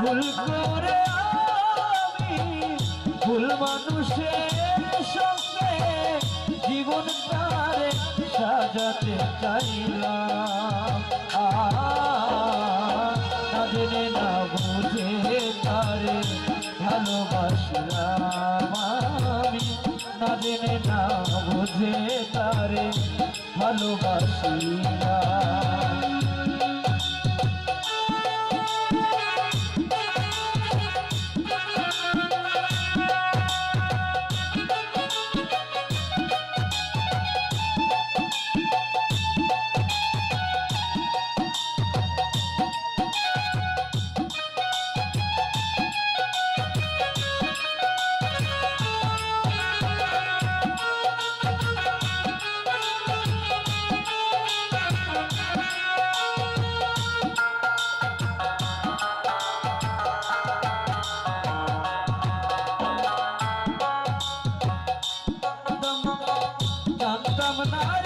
ভুল করে আমি ভুল মানুষের সঙ্গে জীবন তারে সাজাতে চাইলাম না জেনে না বুঝে তারে ভালোবাসলাম আমি না। Bye.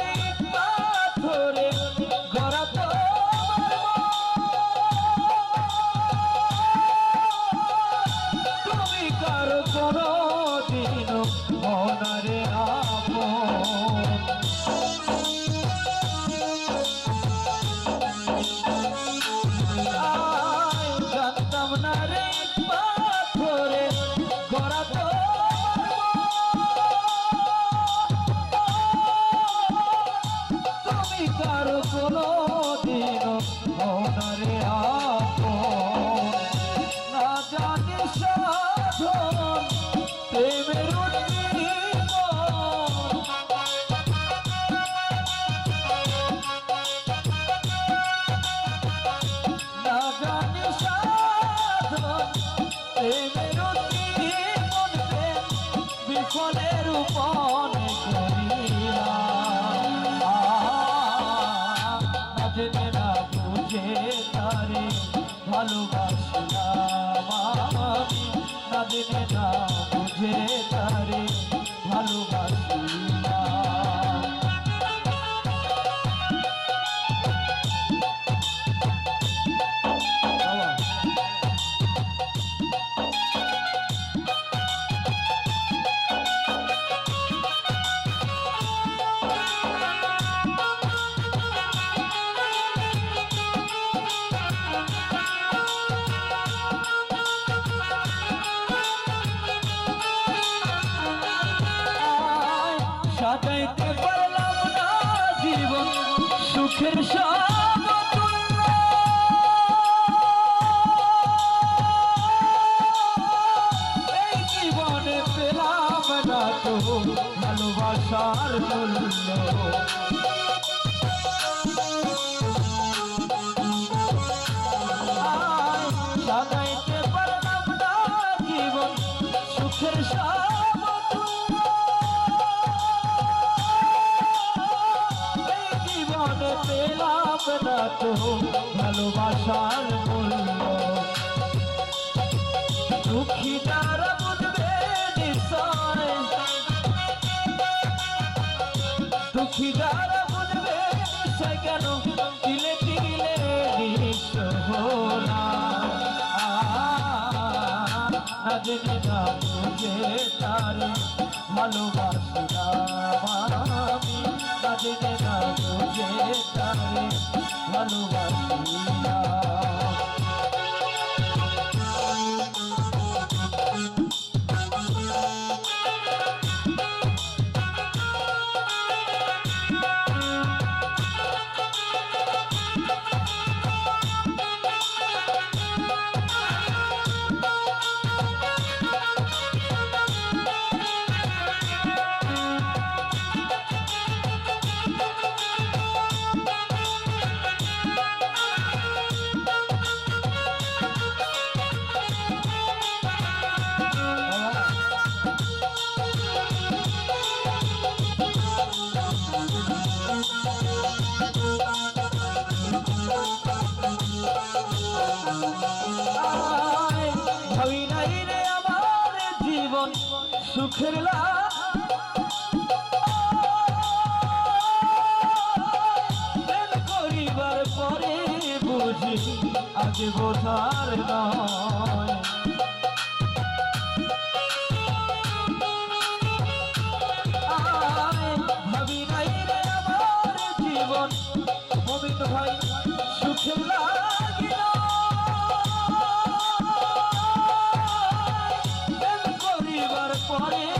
কোনো দিন মনারে আপন। না জানি সাধন প্রেমের বিফলের উপন ভালোবাসলাম আমি জেনে সুখের না তো ভালোবাসার মূল্য। দুঃখী তারা বুঝবে নিশ্চয়। দুঃখী তারা বুঝবে নিশ্চয় কেন? দিলে দিলে নিঃস্ব না না। জেনে না বুঝে তারে ভালোবাসলাম আমি। না বুঝে তারে ভালোবাসলাম। সুখের লাভ করিবার পরে বুঝ আগে বোঝার নয়। ভাবি নাই রে আমার জীবন মমিন ভাই করিবার পরে বুঝি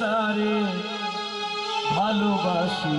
তারে ভালোবাসি।